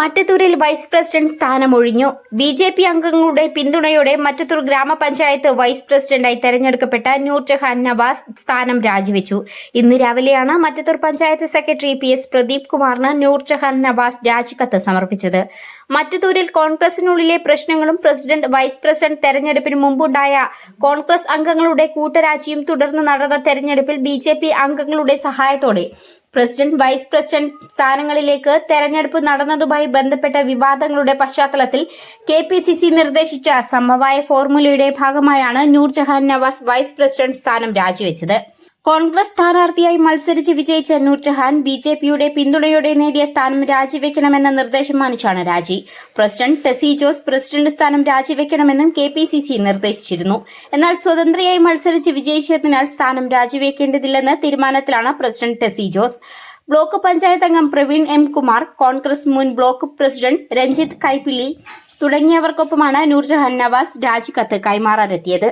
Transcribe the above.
മറ്റത്തൂരിൽ vice president സ്ഥാനമൊഴിഞ്ഞു. B J P അംഗങ്ങളുടെ പിന്തുണയോടെ മറ്റത്തൂർ ഗ്രാമപഞ്ചായത്ത് വൈസ് പ്രസിഡന്റായി തെരഞ്ഞെടുക്കപ്പെട്ട നൂർജഹാൻ നവാസ് സ്ഥാനം രാജിവെച്ചു. ഇന്ന് രാവിലെയാണ് Mattathur panchayat secretary P S Pradeep കുമാറിന് നൂർജഹാൻ നവാസ് രാജിക്കത്ത് സമർപ്പിച്ചത്. മറ്റത്തൂരിൽ കോൺഗ്രസിനുള്ളിലെ പ്രശ്നങ്ങളും പ്രസിഡന്റ് വൈസ് പ്രസിഡന്റ് തെരഞ്ഞെടുപ്പിന് മുമ്പുണ്ടായ കോൺഗ്രസ് അംഗങ്ങളുടെ കൂട്ടരാജിയും തുടർന്ന് നടന്ന തെരഞ്ഞെടുപ്പിൽ ബി അംഗങ്ങളുടെ സഹായത്തോടെ പ്രസിഡന്റ് വൈസ് പ്രസിഡന്റ് സ്ഥാനങ്ങളിലേക്ക് തെരഞ്ഞെടുപ്പ് നടന്നതുമായി ബന്ധപ്പെട്ട വിവാദങ്ങളുടെ പശ്ചാത്തലത്തിൽ കെ പി സി സി നിർദ്ദേശിച്ച സമവായ ഫോർമുലയുടെ ഭാഗമായാണ് നൂർജഹാൻ നവാസ് വൈസ് പ്രസിഡന്റ് സ്ഥാനം രാജിവെച്ചത്. കോൺഗ്രസ് സ്ഥാനാർത്ഥിയായി മത്സരിച്ച് വിജയിച്ച നൂർജഹാൻ ബി ജെ പിയുടെ പിന്തുണയോടെ നേടിയ സ്ഥാനം രാജിവെക്കണമെന്ന നിർദ്ദേശം മാനിച്ചാണ് രാജി. പ്രസിഡന്റ് ടെസി ജോസ് പ്രസിഡന്റ് സ്ഥാനം രാജിവെക്കണമെന്നും കെ പി സി സി നിർദ്ദേശിച്ചിരുന്നു. എന്നാൽ സ്വതന്ത്രയായി മത്സരിച്ച് വിജയിച്ചതിനാൽ സ്ഥാനം രാജിവെക്കേണ്ടതില്ലെന്ന തീരുമാനത്തിലാണ് പ്രസിഡന്റ് ടെസി ജോസ്. ബ്ലോക്ക് പഞ്ചായത്ത് അംഗം പ്രവീൺ എം കുമാർ കോൺഗ്രസ് മുൻ ബ്ലോക്ക് പ്രസിഡന്റ് രഞ്ജിത്ത് കൈപ്പിള്ളി തുടങ്ങിയവർക്കൊപ്പമാണ് നൂർജഹാൻ നവാസ് രാജിക്കത്ത് കൈമാറാനെത്തിയത്.